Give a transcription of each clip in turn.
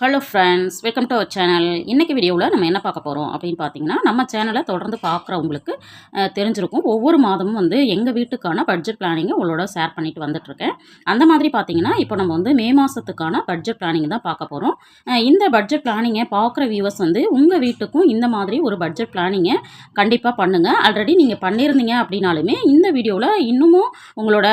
Hello friends welcome to our channel இன்றைக்கி வீடியோவில் நம்ம என்ன பார்க்க போகிறோம் அப்படின்னு பார்த்தீங்கன்னா நம்ம சேனலை தொடர்ந்து பார்க்குறவங்களுக்கு தெரிஞ்சிருக்கும். ஒவ்வொரு மாதமும் வந்து எங்கள் வீட்டுக்கான பட்ஜெட் பிளானிங்கை உங்களோட ஷேர் பண்ணிட்டு வந்துட்டுருக்கேன். அந்த மாதிரி பார்த்தீங்கன்னா இப்போ நம்ம வந்து மே மாதத்துக்கான பட்ஜெட் பிளானிங் தான் பார்க்க போகிறோம் இந்த பட்ஜெட் பிளானிங்கை பார்க்குற வியூவர்ஸ் வந்து உங்கள் வீட்டுக்கும் இந்த மாதிரி ஒரு பட்ஜெட் பிளானிங்கை கண்டிப்பாக பண்ணுங்கள் ஆல்ரெடி நீங்கள் பண்ணியிருந்தீங்க அப்படின்னாலுமே இந்த வீடியோவில் இன்னமும் உங்களோட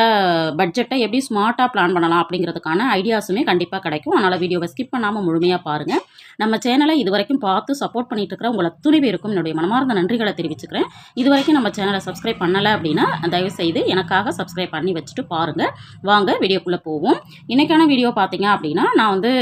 பட்ஜெட்டை எப்படி ஸ்மார்ட்டாக பிளான் பண்ணலாம் அப்படிங்கிறதுக்கான ஐடியாஸுமே கண்டிப்பாக கிடைக்கும். அதனால் வீடியோவை ஸ்கிப் பண்ணாமல் முழுமையாக பாருங்கள் நம்ம சேனலை இது வரைக்கும் பார்த்து சப்போர்ட் பண்ணிட்டு இருக்கிற உங்களை துணை பேருக்கும் என்னுடைய மனமார்ந்த நன்றிகளை தெரிவிச்சுக்கிறேன். இது வரைக்கும் நம்ம சேனலை சப்ஸ்கிரைப் பண்ணலை அப்படின்னா தயவுசெய்து எனக்காக சப்ஸ்கிரைப் பண்ணி வச்சுட்டு பாருங்கள் வாங்க வீடியோக்குள்ளே போவோம். இன்றைக்கான வீடியோ பார்த்தீங்க அப்படின்னா நான் வந்து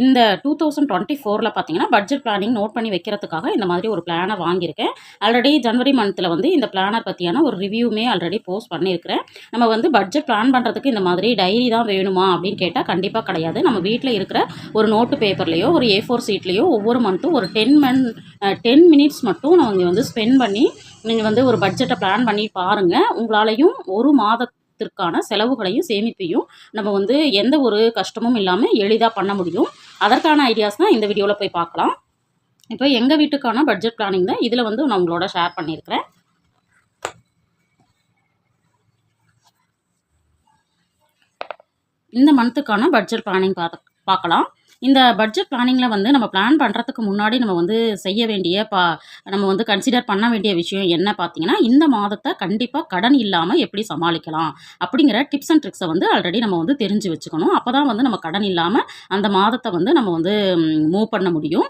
இந்த டூ தௌசண்ட் டுவெண்ட்டி ஃபோரில் பார்த்தீங்கன்னா பட்ஜெட் பிளானிங் நோட் பண்ணி வைக்கிறதுக்காக இந்த மாதிரி ஒரு பிளானை வாங்கியிருக்கேன். ஆல்ரெடி ஜனவரி மந்தில் வந்து இந்த பிளானர் பற்றியான ஒரு ரிவ்யூமே ஆல்ரெடி போஸ்ட் பண்ணியிருக்கிறேன். நம்ம வந்து பட்ஜெட் பிளான் பண்ணுறதுக்கு இந்த மாதிரி டைரி தான் வேணுமா அப்படின்னு கேட்டால் கண்டிப்பாக கிடையாது. நம்ம வீட்டில் இருக்கிற ஒரு நோட்டு பேப்பர்லேயோ ஒரு ஏ ஃபோர் சீட்லேயோ ஒவ்வொரு மந்த்தும் ஒரு டென் மன் டென் மினிட்ஸ் மட்டும் நீங்கள் வந்து ஸ்பெண்ட் பண்ணி நீங்கள் வந்து ஒரு பட்ஜெட்டை பிளான் பண்ணி பாருங்கள் உங்களாலையும் ஒரு மாதத்திற்கான செலவுகளையும் சேமிப்பையும் நம்ம வந்து எந்த ஒரு கஷ்டமும் இல்லாமல் எளிதாக பண்ண முடியும். அதற்கான ஐடியாஸ் தான் இந்த வீடியோவில் போய் பார்க்கலாம். இப்போ எங்கள் வீட்டுக்கான பட்ஜெட் பிளானிங் தான் இதில் வந்து நான் உங்களோட ஷேர் பண்ணியிருக்கிறேன். இந்த மந்த்துக்கான பட்ஜெட் பிளானிங் பார்த்து பார்க்கலாம். இந்த பட்ஜெட் பிளானிங்கில் வந்து நம்ம பிளான் பண்ணுறதுக்கு முன்னாடி நம்ம வந்து செய்ய வேண்டிய பா நம்ம வந்து கன்சிடர் பண்ண வேண்டிய விஷயம் என்ன பார்த்தீங்கன்னா இந்த மாதத்தை கண்டிப்பாக கடன் இல்லாமல் எப்படி சமாளிக்கலாம் அப்படிங்கிற டிப்ஸ் அண்ட் ட்ரிக்ஸை வந்து ஆல்ரெடி நம்ம வந்து தெரிஞ்சு வச்சுக்கணும். அப்போ தான் வந்து நம்ம கடன் இல்லாமல் அந்த மாதத்தை வந்து நம்ம வந்து மூவ் பண்ண முடியும்.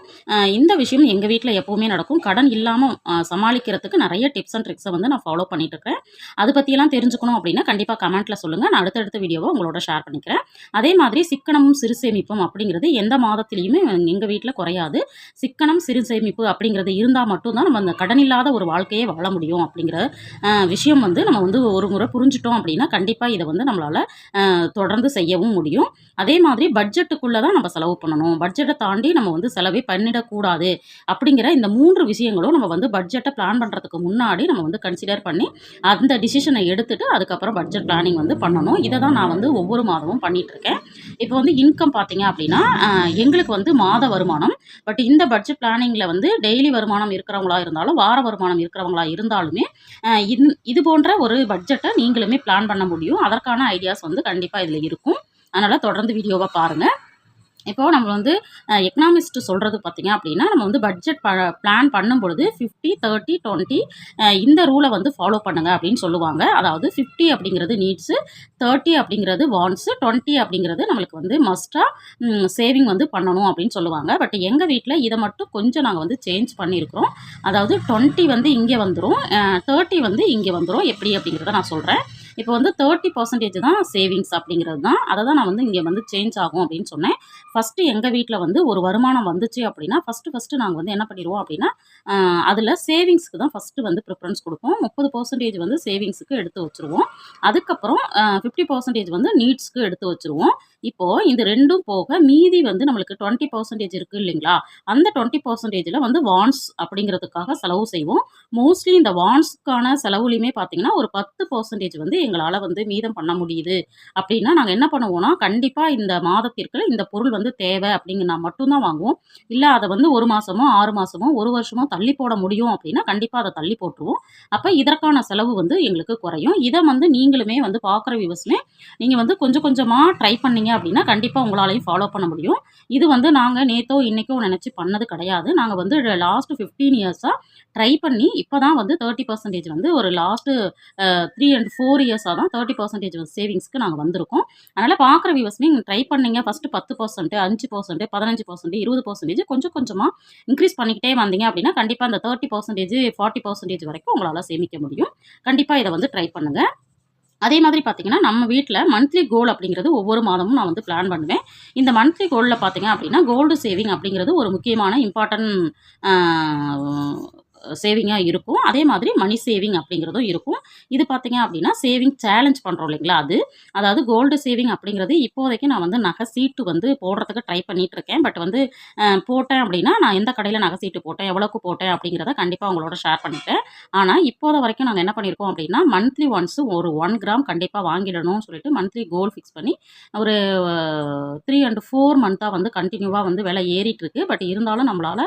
இந்த விஷயம் எங்கள் வீட்டில் எப்போவுமே நடக்கும். கடன் இல்லாமல் சமாளிக்கிறதுக்கு நிறைய டிப்ஸ் அண்ட் ட்ரிக்ஸை வந்து நான் ஃபாலோ பண்ணிட்டு இருக்கேன் அதை பற்றியெல்லாம் தெரிஞ்சுக்கணும் அப்படின்னா கண்டிப்பாக கமெண்ட்டில் சொல்லுங்கள் நான் அடுத்தடுத்த வீடியோவை உங்களோட ஷேர் பண்ணிக்கிறேன். அதே மாதிரி சிக்கனமும் சிறு சேமிப்பும் அப்படிங்கிறது எந்த மாதத்திலையுமே எங்கள் வீட்டில் குறையாது. சிக்கனம் சிறு சேமிப்பு அப்படிங்கிறது இருந்தால் மட்டும்தான் நம்ம அந்த கடன் இல்லாத ஒரு வாழ்க்கையே வாழ முடியும் அப்படிங்கிற விஷயம் வந்து நம்ம வந்து ஒரு முறை புரிஞ்சிட்டோம் அப்படின்னா கண்டிப்பாக இதை வந்து நம்மளால் தொடர்ந்து செய்யவும் முடியும். அதே மாதிரி பட்ஜெட்டுக்குள்ளே தான் நம்ம செலவு பண்ணணும். பட்ஜெட்டை தாண்டி நம்ம வந்து செலவே பண்ணிடக்கூடாது அப்படிங்கிற இந்த மூன்று விஷயங்களும் நம்ம வந்து பட்ஜெட்டை பிளான் பண்ணுறதுக்கு முன்னாடி நம்ம வந்து கன்சிடர் பண்ணி அந்த டிசிஷனை எடுத்துட்டு அதுக்கப்புறம் பட்ஜெட் பிளானிங் வந்து பண்ணணும். இதை தான் நான் வந்து ஒவ்வொரு மாதமும் பண்ணிகிட்ருக்கேன் இப்போ வந்து இன்கம் பார்த்தீங்க அப்படின்னா எங்களுக்கு வந்து மாத வருமானம். பட் இந்த பட்ஜெட் பிளானிங்கில் வந்து டெய்லி வருமானம் இருக்கிறவங்களா இருந்தாலும் வார வருமானம் இருக்கிறவங்களா இருந்தாலுமே இது- இது போன்ற ஒரு பட்ஜெட்டை நீங்களுமே பிளான் பண்ண முடியும். அதற்கான ஐடியாஸ் வந்து கண்டிப்பாக இதில் இருக்கும். அதனால் தொடர்ந்து வீடியோவை பாருங்கள் இப்போது நம்ம வந்து எக்கனாமிஸ்ட் சொல்கிறது பார்த்தீங்க அப்படின்னா நம்ம வந்து பட்ஜெட் ப பிளான் பண்ணும் பொழுது ஃபிஃப்டி தேர்ட்டி டுவெண்ட்டி இந்த ரூலை வந்து ஃபாலோ பண்ணுங்க அப்படின்னு சொல்லுவாங்க. அதாவது ஃபிஃப்டி அப்படிங்கிறது நீட்ஸு தேர்ட்டி அப்படிங்கிறது வான்ஸு டுவெண்ட்டி அப்படிங்கிறது நம்மளுக்கு வந்து மஸ்ட்டாக சேவிங் வந்து பண்ணணும் அப்படின்னு சொல்லுவாங்க. பட் எங்கள் வீட்டில் இதை மட்டும் கொஞ்சம் நாங்கள் வந்து சேஞ்ச் பண்ணியிருக்கிறோம் அதாவது டுவெண்ட்டி வந்து இங்கே வந்துடும் தேர்ட்டி வந்து இங்கே வந்துடும் எப்படி அப்படிங்கிறத நான் சொல்கிறேன் இப்போ வந்து தேர்ட்டி பர்சன்டேஜ் தான் சேவிங்ஸ் அப்படிங்கிறது தான். அதை தான் நான் வந்து இங்கே வந்து சேஞ்ச் ஆகும் அப்படின்னு சொன்னேன். ஃபஸ்ட்டு எங்கள் வீட்டில் வந்து ஒரு வருமானம் வந்துச்சு அப்படின்னா ஃபஸ்ட்டு ஃபஸ்ட்டு நாங்கள் வந்து என்ன பண்ணிடுவோம் அப்படின்னா அதில் சேவிங்ஸ்க்கு தான் ஃபஸ்ட்டு வந்து ப்ரிஃபரன்ஸ் கொடுப்போம். முப்பது பர்சன்டேஜ் வந்து சேவிங்ஸுக்கு எடுத்து வச்சுருவோம். அதுக்கப்புறம் ஃபிஃப்டி பர்சன்டேஜ் வந்து நீட்ஸ்க்கு எடுத்து வச்சுருவோம். இப்போது இந்த ரெண்டும் போக மீதி வந்து நம்மளுக்கு டுவெண்ட்டி பர்சன்டேஜ் இருக்குது இல்லைங்களா? அந்த டுவெண்ட்டி பர்சன்டேஜில் வந்து வான்ஸ் அப்படிங்கிறதுக்காக செலவு செய்வோம். மோஸ்ட்லி இந்த வான்ஸ்க்கான செலவுலையுமே பார்த்தீங்கன்னா ஒரு பத்து பர்சன்டேஜ் வந்து எங்களால் வந்து மீதம் பண்ண முடியுது. அப்படின்னா நாங்கள் என்ன பண்ணுவோம்னா கண்டிப்பாக இந்த மாதத்திற்கு இந்த பொருள் வந்து தேவை அப்படிங்கன்னா மட்டும்தான் வாங்குவோம். இல்லை அதை வந்து ஒரு மாதமோ ஆறு மாதமோ ஒரு வருஷமோ தள்ளி போட முடியும் அப்படின்னா கண்டிப்பாக அதை தள்ளி போட்டுருவோம். அப்போ இதற்கான செலவு வந்து எங்களுக்கு குறையும். இதை வந்து நீங்களுமே வந்து பார்க்குற விவசாயமே நீங்கள் வந்து கொஞ்சம் கொஞ்சமாக ட்ரை பண்ணீங்க அப்படின்னா கண்டிப்பாக உங்களாலையும் ஃபாலோ பண்ண முடியும். இது வந்து நாங்கள் நேத்தோ இன்றைக்கோ நினச்சி பண்ணது கிடையாது. நாங்கள் வந்து லாஸ்ட் ஃபிஃப்டீன் இயர்ஸாக ட்ரை பண்ணி இப்போ தான் வந்து தேர்ட்டி பர்சன்டேஜ் வந்து ஒரு last three and four years இயர்ஸாக தான் தேர்ட்டி பர்சன்டேஜ் சேவிங்ஸ்க்கு நாங்கள் வந்திருக்கோம். அதனால் பார்க்குற வியூவர்ஸ் நீங்கள் ட்ரை பண்ணீங்க. ஃபஸ்ட்டு பத்து பர்சன்ட்டு அஞ்சு பர்சன்ட் பதினஞ்சு பர்சன்ட் இருபது பர்சன்டேஜ் கொஞ்சம் கொஞ்சமாக இன்க்ரீஸ் பண்ணிக்கிட்டே வந்தீங்க அப்படின்னா கண்டிப்பாக அந்த தேர்ட்டி பர்சன்டேஜ் ஃபார்ட்டி பர்சன்டேஜ் வரைக்கும் உங்களால் சேமிக்க முடியும். கண்டிப்பாக இதை வந்து ட்ரை பண்ணுங்கள் அதே மாதிரி பார்த்தீங்கன்னா நம்ம வீட்டில் மந்த்லி கோல் அப்படிங்கிறது ஒவ்வொரு மாதமும் நான் வந்து பிளான் பண்ணுவேன். இந்த மந்த்லி கோலில் பார்த்தீங்க அப்படின்னா கோல்டு சேவிங் அப்படிங்கிறது ஒரு முக்கியமான இம்பார்ட்டன்ட் சேவிங்காக இருக்கும். அதே மாதிரி மணி சேவிங் அப்படிங்கிறதும் இருக்கும். இது பார்த்தீங்க அப்படின்னா சேவிங் சேலஞ்ச் பண்ணுறோம் இல்லைங்களா அது? அதாவது கோல்டு சேவிங் அப்படிங்கிறது இப்போதைக்கு நான் வந்து நகை சீட்டு வந்து போடுறதுக்கு ட்ரை பண்ணிகிட்டு இருக்கேன். பட் வந்து போட்டேன் அப்படின்னா நான் எந்த கடையில் நகை சீட்டு போட்டேன் எவ்வளோக்கு போட்டேன் அப்படிங்கிறத கண்டிப்பாக உங்களோட ஷேர் பண்ணிட்டேன் ஆனால் இப்போத வரைக்கும் நாங்கள் என்ன பண்ணியிருக்கோம் அப்படின்னா மந்த்லி ஒன்ஸு ஒரு ஒன் கிராம் கண்டிப்பாக வாங்கிடணும்னு சொல்லிட்டு மந்த்லி கோல் ஃபிக்ஸ் பண்ணி ஒரு த்ரீ அண்ட் ஃபோர் மந்த்தாக வந்து கண்டினியூவாக வந்து விலை ஏறிட்டு இருக்கு. பட் இருந்தாலும் நம்மளால்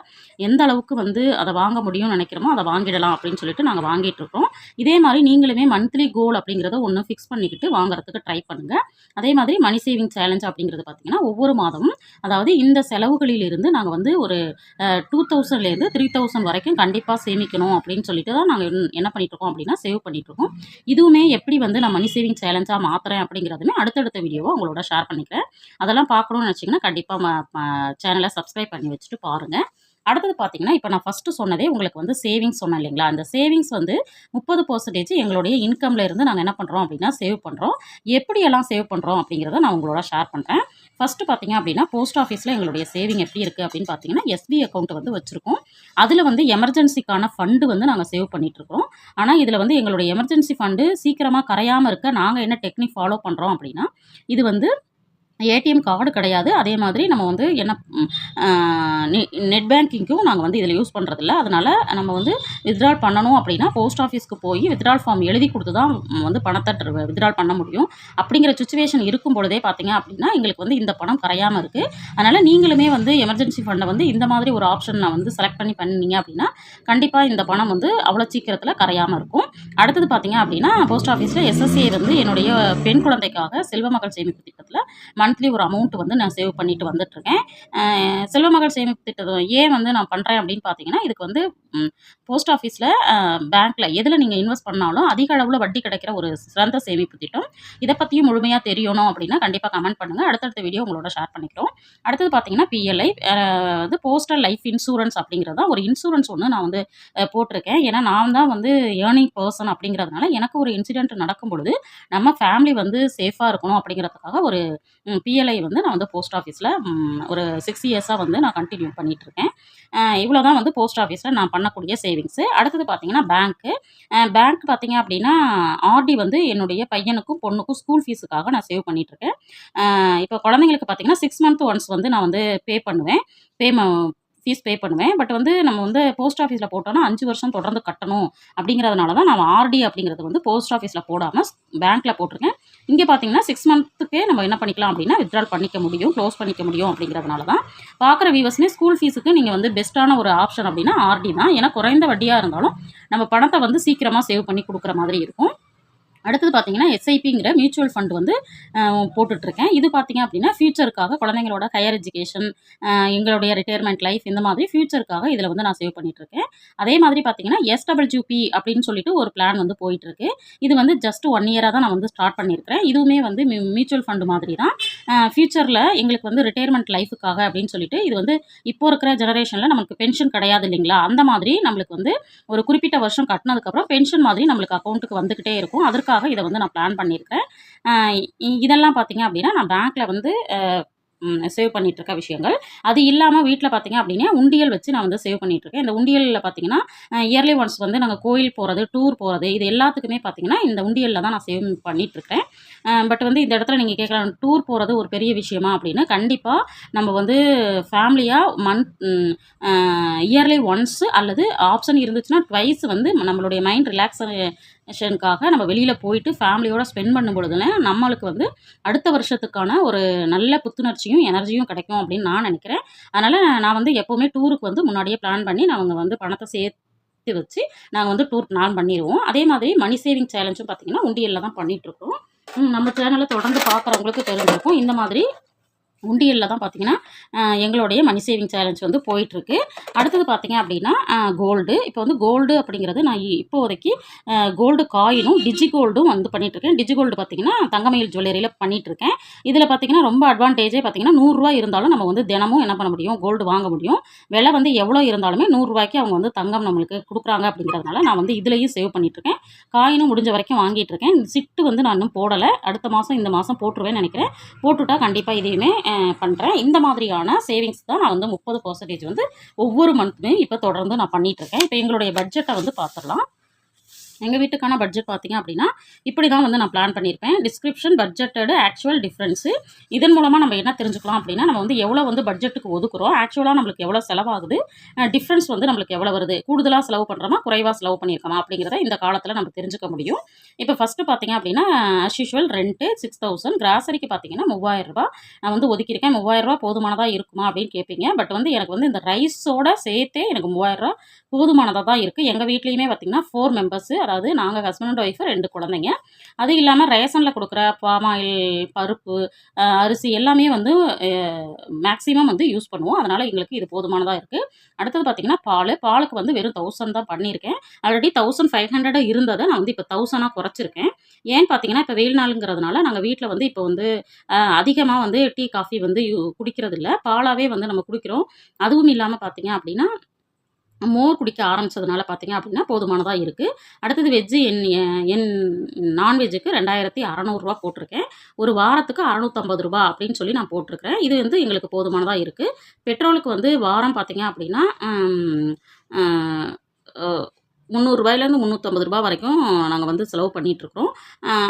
எந்த அளவுக்கு வந்து அதை வாங்க முடியும்னு நினைக்கிறோமோ அதை வாங்கிடலாம் அப்படின்னு சொல்லிட்டு நாங்கள் வாங்கிட்டு இருக்கோம். இதே மாதிரி நீங்களுமே மந்த்லி கோல் அப்படிங்கிறத ஒன்று ஃபிக்ஸ் பண்ணிக்கிட்டு வாங்குறதுக்கு ட்ரை பண்ணுங்க. அதே மாதிரி மணி சேவிங் சேலஞ்ச் அப்படிங்கிறது பார்த்தீங்கன்னா ஒவ்வொரு மாதமும் அதாவது இந்த செலவுகளிலிருந்து நாங்கள் வந்து ஒரு டூ தௌசண்ட்லேருந்து த்ரீ தௌசண்ட் வரைக்கும் கண்டிப்பாக சேமிக்கணும் அப்படின்னு சொல்லிட்டு தான் நாங்கள் என்ன பண்ணிட்டு இருக்கோம் அப்படின்னா சேவ் பண்ணிட்டு இருக்கோம். இதுவுமே எப்படி வந்து நான் மணி சேவிங் சேலஞ்சாக மாற்றுறேன் அப்படிங்கிறதுமே அடுத்தடுத்த வீடியோவை உங்களோட ஷேர் பண்ணிக்கிறேன். அதெல்லாம் பார்க்கணும்னு நினச்சிங்கன்னா கண்டிப்பாக சேனலை சப்ஸ்கிரைப் பண்ணி வச்சுட்டு பாருங்கள் அடுத்தது பார்த்தீங்கன்னா இப்போ நான் ஃபஸ்ட்டு சொன்னதே உங்களுக்கு வந்து சேவிங்ஸ் சொன்னேன் இல்லைங்களா? அந்த சேவிங்ஸ் வந்து முப்பது பர்சன்டேஜ் எங்களுடைய இன்கம்ல இருந்து நாங்கள் என்ன பண்ணுறோம் அப்படின்னா சேவ் பண்ணுறோம் எப்படியெல்லாம் சேவ் பண்ணுறோம் அப்படிங்கிறத நான் உங்களோட ஷேர் பண்ணுறேன் ஃபஸ்ட்டு பார்த்தீங்க அப்படின்னா போஸ்ட் ஆஃபீஸில் எங்களுடைய சேவிங் எப்படி இருக்குது அப்படின்னு பார்த்தீங்கன்னா எஸ்பி அக்கௌண்ட் வந்து வச்சுருக்கோம். அதில் வந்து எமர்ஜென்சிக்கான ஃபண்டு வந்து நாங்கள் சேவ் பண்ணிகிட்ருக்கோம் ஆனால் இதில் வந்து எங்களுடைய எமர்ஜென்சி ஃபண்டு சீக்கிரமாக கரையாமல் இருக்க நாங்கள் என்ன டெக்னிக் ஃபாலோ பண்ணுறோம் அப்படின்னா இது வந்து ஏடிஎம் கார்டு கிடையாது. அதே மாதிரி நம்ம வந்து என்ன நெட் பேங்கிங்க்கும் நாங்கள் வந்து இதில் யூஸ் பண்ணுறதில்ல அதனால் நம்ம வந்து வித்ட்ரால் பண்ணணும் அப்படின்னா போஸ்ட் ஆஃபீஸ்க்கு போய் வித்ட்ரால் ஃபார்ம் எழுதி கொடுத்து தான் வந்து பணத்தை வித்ட்ரால் பண்ண முடியும். அப்படிங்கிற சுச்சுவேஷன் இருக்கும் பொழுதே பார்த்தீங்க அப்படின்னா எங்களுக்கு வந்து இந்த பணம் கரையாமல் இருக்குது அதனால் நீங்களுமே வந்து எமர்ஜென்சி ஃபண்டை வந்து இந்த மாதிரி ஒரு ஆப்ஷன் நான் வந்து செலக்ட் பண்ணி பண்ணீங்க அப்படின்னா கண்டிப்பாக இந்த பணம் வந்து அவ்வளோ சீக்கிரத்தில் கரையாமல் இருக்கும். அடுத்தது பார்த்தீங்க அப்படின்னா போஸ்ட் ஆஃபீஸில் எஸ்எஸ்ஏ வந்து என்னுடைய பெண் குழந்தைக்காக செல்வ மகள் சேமிப்பு திட்டத்தில் மந்த்லி ஒரு அமௌண்ட் வந்து நான் சேவ் பண்ணிட்டு வந்துட்டுருக்கேன். செல்வ மகள் சேமிப்பு திட்டம் ஏன் வந்து நான் பண்ணுறேன் அப்படின்னு பார்த்தீங்கன்னா இதுக்கு வந்து போஸ்ட் ஆஃபீஸில் பேங்க்கில் எதில் நீங்கள் இன்வெஸ்ட் பண்ணாலும் அதிக அளவில் வட்டி கிடைக்கிற ஒரு சிறந்த சேமிப்பு திட்டம். இதை பற்றியும் முழுமையாக தெரியணும் அப்படின்னா கண்டிப்பாக கமெண்ட் பண்ணுங்கள் அடுத்தடுத்த வீடியோ உங்களோட ஷேர் பண்ணிக்கிறோம். அடுத்தது பார்த்தீங்கன்னா பிஎல்ஐ வந்து போஸ்டல் லைஃப் இன்சூரன்ஸ் அப்படிங்கிறதா ஒரு இன்சூரன்ஸ் ஒன்று நான் வந்து போட்டிருக்கேன். ஏன்னா நான் தான் வந்து ஏர்னிங் பர்சன் அப்படிங்கிறதுனால எனக்கு ஒரு இன்சிடென்ட் நடக்கும் பொழுது நம்ம ஃபேமிலி வந்து சேஃபாக இருக்கணும் அப்படிங்கிறதுக்காக ஒரு பிஎல்ஐ வந்து நான் வந்து போஸ்ட் ஆஃபீஸில் ஒரு சிக்ஸ் இயர்ஸாக வந்து நான் கண்டினியூ பண்ணிகிட்ருக்கேன் இவ்வளோ தான் வந்து போஸ்ட் ஆஃபீஸில் நான் பண்ணக்கூடிய சேவிங்ஸு அடுத்தது பார்த்தீங்கன்னா பேங்க்கு பேங்க் பார்த்தீங்க அப்படின்னா ஆர்டி வந்து என்னுடைய பையனுக்கும் பொண்ணுக்கும் ஸ்கூல் ஃபீஸுக்காக நான் சேவ் பண்ணிகிட்ருக்கேன் இப்போ குழந்தைங்களுக்கு பார்த்தீங்கன்னா சிக்ஸ் மந்த் ஒன்ஸ் வந்து நான் வந்து பே பண்ணுவேன். பே ஃபீஸ் பே பண்ணுவேன். பட் வந்து நம்ம வந்து போஸ்ட் ஆஃபீஸில் போட்டோம்னா அஞ்சு வருஷம் தொடர்ந்து கட்டணும் அப்படிங்கிறதுனால தான் நான் ஆர்டி அப்படிங்கிறது வந்து போஸ்ட் ஆஃபீஸில் போடாமல் பேங்க்கில் போட்டிருக்கேன். இங்கே பார்த்தீங்கன்னா சிக்ஸ் மந்த்துக்கே நம்ம என்ன பண்ணிக்கலாம் அப்படின்னா வித்ட்ரால் பண்ணிக்க முடியும் க்ளோஸ் பண்ணிக்க முடியும் அப்படிங்கிறதுனால தான். பார்க்குற வியூவர்ஸ்னே ஸ்கூல் ஃபீஸுக்கு நீங்கள் வந்து பெஸ்ட்டான ஒரு ஆப்ஷன் அப்படின்னா ஆர்டி தான். ஏன்னா குறைந்த வட்டியாக இருந்தாலும் நம்ம பணத்தை வந்து சீக்கிரமாக சேவ் பண்ணி கொடுக்குற மாதிரி இருக்கும். அடுத்தது பார்த்தீங்கன்னா எஸ்ஐபிங்கிற மியூச்சுவல் ஃபண்ட் வந்து போட்டுட்ருக்கேன். இது பார்த்தீங்க அப்படின்னா ஃபியூச்சருக்காக குழந்தைங்களோட ஹையர் எஜுகேஷன் எங்களுடைய ரிட்டையர்மெண்ட் லைஃப் இந்த மாதிரி ஃபியூச்சருக்காக இதில் வந்து நான் சேவ் பண்ணிகிட்ருக்கேன் அதே மாதிரி பார்த்தீங்கன்னா எஸ்டபிள்யூபி அப்படின்னு சொல்லிட்டு ஒரு பிளான் வந்து போயிட்டுருக்கு இது வந்து ஜஸ்ட் ஒன் இயராக தான் நான் வந்து ஸ்டார்ட் பண்ணியிருக்கிறேன். இதுவுமே வந்து மியூச்சுவல் ஃபண்டு மாதிரி தான். ஃபியூச்சரில் எங்களுக்கு வந்து ரிட்டையர்மெண்ட் லைஃபுக்காக அப்படின்னு சொல்லிட்டு இது வந்து இப்போ இருக்கிற ஜெனரேஷனில் நமக்கு பென்ஷன் கிடையாது இல்லைங்களா? அந்த மாதிரி நம்மளுக்கு வந்து ஒரு குறிப்பிட்ட வருஷம் கட்டினதுக்கப்புறம் பென்ஷன் மாதிரி நம்மளுக்கு அக்கௌண்ட்டுக்கு வந்துக்கிட்டே இருக்கும். அதற்கு அதற்காக இதை வந்து நான் பிளான் பண்ணியிருக்கேன். இதெல்லாம் பார்த்தீங்க அப்படின்னா நான் பேங்க்கில் வந்து சேவ் பண்ணிகிட்ருக்க விஷயங்கள். அது இல்லாமல் வீட்டில் பார்த்தீங்க அப்படின்னா உண்டியல் வச்சு நான் வந்து சேவ் பண்ணிகிட்ருக்கேன் இந்த உண்டியலில் பார்த்தீங்கன்னா இயர்லி ஒன்ஸ் வந்து நாங்கள் கோயில் போகிறது டூர் போகிறது இது எல்லாத்துக்குமே பார்த்தீங்கன்னா இந்த உண்டியலில் தான் நான் சேவ் பண்ணிகிட்ருக்கேன் பட் வந்து இந்த இடத்துல நீங்கள் கேட்கலாம் டூர் போகிறது ஒரு பெரிய விஷயமா அப்படின்னு கண்டிப்பாக நம்ம வந்து ஃபேமிலியாக மந்த் இயர்லி ஒன்ஸு அல்லது ஆப்ஷன் இருந்துச்சுன்னா ட்வைஸ் வந்து நம்மளுடைய மைண்ட் ரிலாக்ஸ் ரிலாக்ஸேஷனுக்காக நம்ம வெளியில் போயிட்டு ஃபேமிலியோட ஸ்பெண்ட் பண்ணும் பொழுதுல நம்மளுக்கு வந்து அடுத்த வருஷத்துக்கான ஒரு நல்ல புத்துணர்ச்சியும் எனர்ஜியும் கிடைக்கும் அப்படின்னு நான் நினைக்கிறேன். அதனால் நான் வந்து எப்போவுமே டூருக்கு வந்து முன்னாடியே பிளான் பண்ணி நாங்கள் வந்து பணத்தை சேர்த்து வச்சு நாங்கள் வந்து டூர் பிளான் பண்ணிடுவோம் அதே மாதிரி மணி சேவிங் சேலஞ்சும் பார்த்தீங்கன்னா உண்டியலில் தான் பண்ணிகிட்ருக்கோம் நம்ம சேனலை தொடர்ந்து பார்க்குறவங்களுக்கு தெரிஞ்சிருக்கும். இந்த மாதிரி உண்டியலில் தான் பார்த்தீங்கன்னா எங்களுடைய மணி சேவிங் சேலஞ்ச் வந்து போயிட்டுருக்கு. அடுத்தது பார்த்தீங்க அப்படின்னா கோல்டு இப்போ வந்து கோல்டு அப்படிங்கிறது நான் இப்போதைக்கு கோல்டு காயினும் டிஜி கோல்டும் வந்து பண்ணிகிட்ருக்கேன் டிஜி கோல்டு பார்த்தீங்கன்னா தங்கமயில் ஜுவல்லரியில் பண்ணிகிட்ருக்கேன் இதில் பார்த்தீங்கன்னா ரொம்ப அட்வான்டேஜே பார்த்தீங்கன்னா நூறுரூவா இருந்தாலும் நம்ம வந்து தினமும் என்ன பண்ண முடியும்? கோல்டு வாங்க முடியும். விலை வந்து எவ்வளோ இருந்தாலுமே நூறுரூவாய்க்கு அவங்க வந்து தங்கம் நம்மளுக்கு கொடுக்குறாங்க அப்படிங்கிறதுனால நான் வந்து இதுலேயும் சேவ் பண்ணிகிட்ருக்கேன் காயினும் முடிஞ்ச வரைக்கும் வாங்கிட்டு இருக்கேன் சிட்டு வந்து நான் இன்னும் போடலை. அடுத்த மாதம் இந்த மாதம் போட்டுருவேன்னு நினைக்கிறேன். போட்டுவிட்டா கண்டிப்பாக இதையுமே பண்ணுறேன் இந்த மாதிரியான சேவிங்ஸ் தான் நான் வந்து முப்பது பர்சன்டேஜ் வந்து ஒவ்வொரு மந்த்துமே இப்போ தொடர்ந்து நான் பண்ணிகிட்ருக்கேன் இப்போ எங்களுடைய பட்ஜெட்டை வந்து பார்த்துடலாம் எங்கள் வீட்டுக்கான பட்ஜெட் பார்த்தீங்க அப்படின்னா இப்படி தான் வந்து நான் பிளான் பண்ணியிருப்பேன். டிஸ்கிரிப்ஷன் பட்ஜெட்டடு ஆக்சுவல் டிஃப்ரென்ஸு இதன் மூலமாக நம்ம என்ன தெரிஞ்சுக்கலாம் அப்படின்னா நம்ம வந்து எவ்வளோ வந்து பட்ஜெட்டுக்கு ஒதுக்குறோம். ஆக்சுவலாக நம்மளுக்கு எவ்வளோ செலவாகுது? டிஃப்ரென்ஸ் வந்து நம்மளுக்கு எவ்வளோ வருது? கூடுதலாக செலவு பண்ணுறோமா குறைவாக செலவு பண்ணியிருக்கோமா? அப்படிங்கிறத இந்த காலத்தில் நம்ம தெரிஞ்சுக்க முடியும். இப்போ ஃபஸ்ட்டு பார்த்தீங்க அப்படின்னா as usual rent six thousand கிராசரிக்கு பார்த்தீங்கன்னா மூவாயிரரூபா நான் வந்து ஒதுக்கியிருக்கேன். மூவாயிரரூபா போதுமானதாக இருக்குமா அப்படின்னு கேட்பீங்க பட் வந்து எனக்கு வந்து இந்த ரைஸோட சேர்த்தே எனக்கு மூவாயிரரூபா போதுமானதாக தான் இருக்குது எங்கள் வீட்லேயுமே பார்த்திங்கன்னா ஃபோர் மெம்பர்ஸு அதாவது நாங்கள் ஹஸ்பண்ட் அண்ட் ஒய்ஃபு ரெண்டு குழந்தைங்க. அது இல்லாமல் ரேஷனில் கொடுக்குற பாமாயில் பருப்பு அரிசி எல்லாமே வந்து மேக்ஸிமம் வந்து யூஸ் பண்ணுவோம். அதனால் எங்களுக்கு இது போதுமானதாக இருக்குது அடுத்தது பார்த்திங்கன்னா பால். பாலுக்கு வந்து வெறும் தௌசண்ட் தான் பண்ணியிருக்கேன். ஆல்ரெடி தௌசண்ட் ஃபைவ் ஹண்ட்ரட் இருந்ததை நான் வந்து இப்போ தௌசண்டாக குறைச்சிருக்கேன். ஏன்னு பார்த்தீங்கன்னா இப்போ வெயில் நாளுங்கிறதுனால நாங்கள் வீட்டில் வந்து இப்போ வந்து அதிகமாக வந்து டீ காஃபி வந்து யூ- குடிக்கிறதில்ல. பாலாகவே வந்து நம்ம குடிக்கிறோம். அதுவும் இல்லாமல் பார்த்தீங்க அப்படின்னா மோர் குடிக்க ஆரம்பிச்சதுனால பார்த்தீங்க அப்படின்னா போதுமானதாக இருக்குது அடுத்தது வெஜ்ஜு என் என் நான்வெஜ்ஜுக்கு ரெண்டாயிரத்தி அறநூறுரூவா போட்டிருக்கேன். ஒரு வாரத்துக்கு அறநூற்றம்பது ரூபா அப்படின்னு சொல்லி நான் போட்டிருக்கிறேன். இது வந்து எங்களுக்கு போதுமானதாக இருக்குது பெட்ரோலுக்கு வந்து வாரம் பார்த்தீங்க அப்படின்னா முந்நூறுரூவாயிலேருந்து முந்நூற்றம்பது ரூபா வரைக்கும் நாங்கள் வந்து செலவு பண்ணிகிட்ருக்குறோம்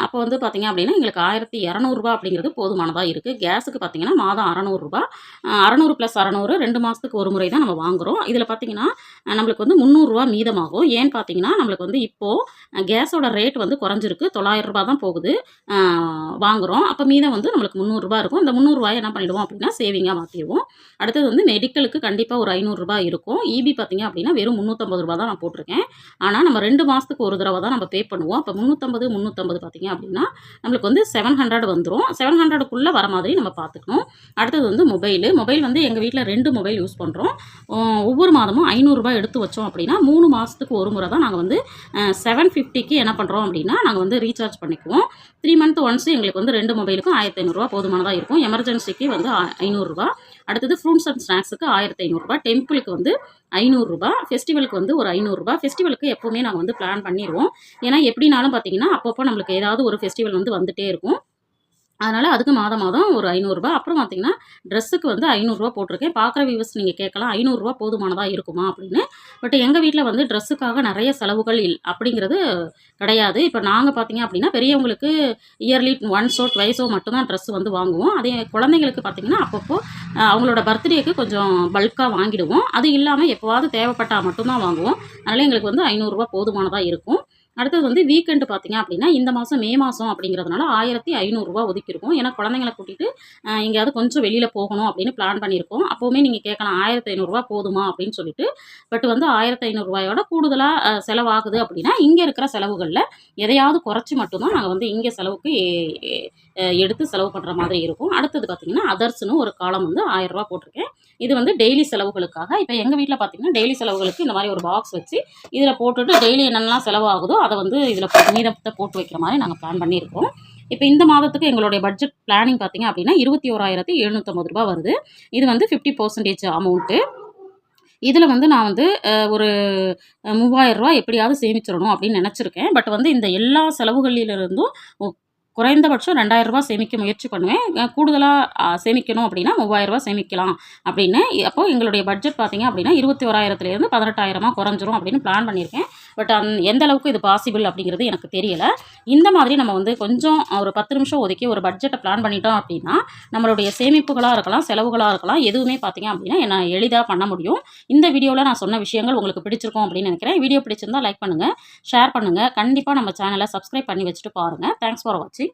அப்போ வந்து பார்த்தீங்க அப்படின்னா எங்களுக்கு ஆயிரத்தி இரநூறுபா அப்படிங்கிறது போதுமானதாக இருக்குது கேஸுக்கு பார்த்தீங்கன்னா மாதம் அறநூறுரூபா. அறநூறு ப்ளஸ் அறநூறு ரெண்டு மாதத்துக்கு ஒரு முறை தான் நம்ம வாங்குகிறோம் இதில் பார்த்தீங்கன்னா நம்மளுக்கு வந்து முந்நூறுரூவா மீதமாகும். ஏன்னு பார்த்தீங்கன்னா நம்மளுக்கு வந்து இப்போது கேஸோட ரேட் வந்து குறைஞ்சிருக்கு. தொள்ளாயிரம் தான் போகுது. வாங்குகிறோம் அப்போ மீதம் வந்து நம்மளுக்கு முந்நூறுரூவா இருக்கும். இந்த முந்நூறுரூவாயை என்ன பண்ணிவிடுவோம் அப்படின்னா சேவிங்காக மாற்றிடுவோம் அடுத்தது வந்து மெடிக்கலுக்கு கண்டிப்பாக ஒரு ஐநூறுரூபா இருக்கும். இபி பார்த்தீங்க அப்படின்னா வெறும் முந்நூற்றம்பது ரூபா தான் நான் போட்டிருக்கேன். ஆனால் நம்ம ரெண்டு மாதத்துக்கு ஒரு தடவை தான் நம்ம பே பண்ணுவோம். அப்போ முந்நூற்றம்பது முந்நூற்றம்பது பார்த்தீங்க அப்படின்னா நம்மளுக்கு வந்து செவன் ஹண்ட்ரட் வந்துடும் செவன் ஹண்ட்ரடுக்குள்ளே வர மாதிரி நம்ம பார்த்துக்கணும் அடுத்தது வந்து மொபைலு மொபைல் வந்து எங்கள் வீட்டில் ரெண்டு மொபைல் யூஸ் பண்ணுறோம் ஒவ்வொரு மாதமும் ஐநூறுரூபா எடுத்து வச்சோம் அப்படின்னா மூணு மாதத்துக்கு ஒரு முறை தான் நாங்கள் வந்து செவன் ஃபிஃப்டிக்கு என்ன பண்ணுறோம் அப்படின்னா நாங்கள் வந்து ரீசார்ஜ் பண்ணிக்குவோம். த்ரீ மந்த் ஒன்ஸ் எங்களுக்கு வந்து ரெண்டு மொபைலுக்கும் ஆயிரத்தி ஐநூறுரூவா போதுமானதாக இருக்கும். எமர்ஜென்சிக்கு வந்து ஐநூறுரூவா அடுத்தது ஃப்ரூட்ஸ் அண்ட் ஸ்நாக்ஸுக்கு ஆயிரத்தி ஐநூறுரூபா டெம்பிளுக்கு வந்து ஐநூறுரூபா ஃபெஸ்டிவலுக்கு வந்து ஒரு ஐநூறுரூபா ஃபெஸ்டிவலுக்கு எப்போவுமே நாங்கள் வந்து பிளான் பண்ணிடுவோம் ஏன்னா எப்படினாலும் பார்த்தீங்கன்னா அப்பப்போ நம்மளுக்கு ஏதாவது ஒரு ஃபெஸ்டிவல் வந்து வந்துகிட்டே இருக்கும். அதனால் அதுக்கு மாதம் மாதம் ஒரு ஐநூறுரூபா அப்புறம் பார்த்தீங்கன்னா ட்ரெஸ்ஸுக்கு வந்து ஐநூறுரூவா போட்டிருக்கேன். பார்க்குற வியூவர்ஸ் நீங்கள் கேட்கலாம் ஐநூறுரூவா போதுமானதாக இருக்குமா அப்படின்னு. பட் எங்கள் வீட்டில் வந்து ட்ரெஸ்ஸுக்காக நிறைய செலவுகள் இல் அப்படிங்கிறது கிடையாது. இப்போ நாங்கள் பார்த்தீங்க அப்படின்னா பெரியவங்களுக்கு இயர்லி ஒன்ஸோ ட்வைஸோ மட்டும்தான் ட்ரெஸ் வந்து வாங்குவோம். அதே குழந்தைங்களுக்கு பார்த்தீங்கன்னா அப்பப்போ அவங்களோட பர்த்டேக்கு கொஞ்சம் பல்காக வாங்கிடுவோம். அது இல்லாமல் எப்போவாவது தேவைப்பட்டால் மட்டும்தான் வாங்குவோம். அதனால் எங்களுக்கு வந்து ஐநூறுரூவா போதுமானதாக இருக்கும். அடுத்தது வந்து வீக்கெண்டு பார்த்தீங்க அப்படின்னா இந்த மாதம் மே மாதம் அப்படிங்கிறதுனால ஆயிரத்தி ஐநூறுரூவா ஒதுக்கியிருக்கோம். ஏன்னா குழந்தைங்களை கூட்டிகிட்டு எங்கேயாவது கொஞ்சம் வெளியில் போகணும் அப்படின்னு பிளான் பண்ணியிருக்கோம். அப்போவுமே நீங்கள் கேட்கலாம் ஆயிரத்தி ஐநூறுரூவா போதுமா அப்படின்னு சொல்லிட்டு. பட் வந்து ஆயிரத்தி ஐநூறுரூவாயோட கூடுதலாக செலவாகுது அப்படின்னா இங்கே இருக்கிற செலவுகளில் எதையாவது குறைச்சி மட்டும்தான் நாங்கள் வந்து இங்கே செலவுக்கு எடுத்து செலவு பண்ணுற மாதிரி இருக்கும். அடுத்தது பார்த்தீங்கன்னா அதர்ஸ்னு ஒரு காலம் வந்து ஆயிரரூபா போட்டிருக்கேன். இது வந்து டெய்லி செலவுகளுக்காக. இப்போ எங்கள் வீட்டில் பார்த்தீங்கன்னா டெய்லி செலவுகளுக்கு இந்த மாதிரி ஒரு பாக்ஸ் வச்சு இதில் போட்டுட்டு டெய்லி என்னென்னலாம் செலவாகுதோ அதை வந்து இதில் மீதத்தை போட்டு வைக்கிற மாதிரி நாங்கள் பிளான் பண்ணியிருக்கோம். இப்போ இந்த மாதத்துக்கு எங்களுடைய பட்ஜெட் பிளானிங் பார்த்தீங்க அப்படின்னா இருபத்தி ஓராயிரத்தி எழுநூற்றம்பது ரூபா வருது. இது வந்து ஃபிஃப்டி பர்சன்டேஜ் அமௌண்ட்டு இதில் வந்து நான் வந்து ஒரு மூவாயிரரூவா மூவாயிரம் ரூபாய் எப்படியாவது சேமிச்சிடணும் அப்படின்னு நினச்சிருக்கேன். பட் வந்து இந்த எல்லா செலவுகளிலிருந்தும் குறைந்தபட்சம் ரெண்டாயிரம் ரூபாய் சேமிக்க முயற்சி பண்ணுவேன். கூடுதலாக சேமிக்கணும் அப்படின்னா மூவாயிரம் ரூபாய் சேமிக்கலாம் அப்படின்னு. அப்போ எங்களுடைய பட்ஜெட் பார்த்தீங்க அப்படின்னா இருபத்தி ஓராயிரத்துலேருந்து பதினெட்டாயிரமாக குறைஞ்சிரும் அப்படின்னு பிளான் பண்ணியிருக்கேன். பட் அந் எந்த அளவுக்கு இது பாசிபிள் அப்படிங்கிறது எனக்கு தெரியல. இந்த மாதிரி நம்ம வந்து கொஞ்சம் ஒரு பத்து நிமிஷம் ஒதுக்கி ஒரு பட்ஜெட்டை பிளான் பண்ணிட்டோம் அப்படின்னா நம்மளுடைய சேமிப்புகளாக இருக்கலாம் செலவுகளாக இருக்கலாம் எதுவுமே பார்த்தீங்க அப்படின்னா என்ன எளிதாக பண்ண முடியும். இந்த வீடியோவில் நான் சொன்ன விஷயங்கள் உங்களுக்கு பிடிச்சிருக்கும் அப்படின்னு நினைக்கிறேன். வீடியோ பிடிச்சிருந்தா லைக் பண்ணுங்கள் ஷேர் பண்ணுங்கள் கண்டிப்பாக நம்ம சேனலை சப்ஸ்கிரைப் பண்ணி வச்சுட்டு பாருங்கள் தேங்க்ஸ் ஃபார் வாட்சிங்